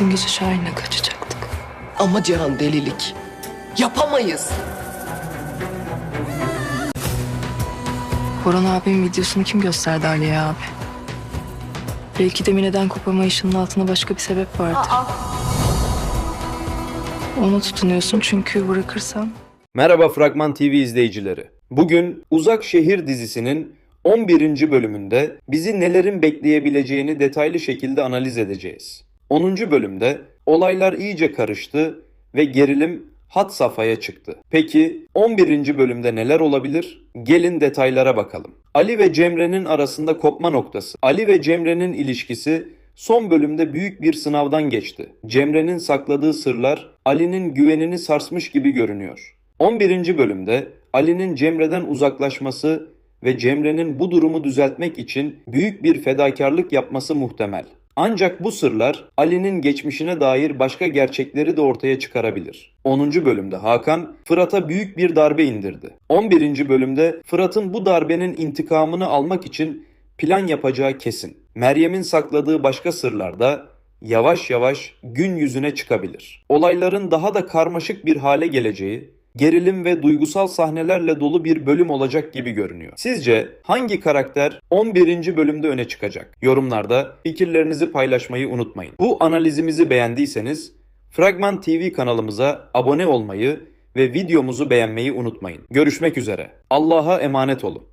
Gece Şahin'le kaçacaktık. Ama Cihan delilik. Yapamayız. Boran abinin videosunu kim gösterdi Aliye abi? Belki de Mine'den kopamayışının altında başka bir sebep vardır. Onu tutunuyorsun çünkü bırakırsan Merhaba Fragman TV izleyicileri. Bugün Uzak Şehir dizisinin 11. bölümünde bizi nelerin bekleyebileceğini detaylı şekilde analiz edeceğiz. 10. bölümde olaylar iyice karıştı ve gerilim hat safhaya çıktı. Peki 11. bölümde neler olabilir? Gelin detaylara bakalım. Ali ve Cemre'nin arasında kopma noktası. Ali ve Cemre'nin ilişkisi son bölümde büyük bir sınavdan geçti. Cemre'nin sakladığı sırlar Ali'nin güvenini sarsmış gibi görünüyor. 11. bölümde Ali'nin Cemre'den uzaklaşması ve Cemre'nin bu durumu düzeltmek için büyük bir fedakarlık yapması muhtemel. Ancak bu sırlar Ali'nin geçmişine dair başka gerçekleri de ortaya çıkarabilir. 10. bölümde Hakan Fırat'a büyük bir darbe indirdi. 11. bölümde Fırat'ın bu darbenin intikamını almak için plan yapacağı kesin. Meryem'in sakladığı başka sırlar da yavaş yavaş gün yüzüne çıkabilir. Olayların daha da karmaşık bir hale geleceği, gerilim ve duygusal sahnelerle dolu bir bölüm olacak gibi görünüyor. Sizce hangi karakter 11. bölümde öne çıkacak? Yorumlarda fikirlerinizi paylaşmayı unutmayın. Bu analizimizi beğendiyseniz Fragman TV kanalımıza abone olmayı ve videomuzu beğenmeyi unutmayın. Görüşmek üzere. Allah'a emanet olun.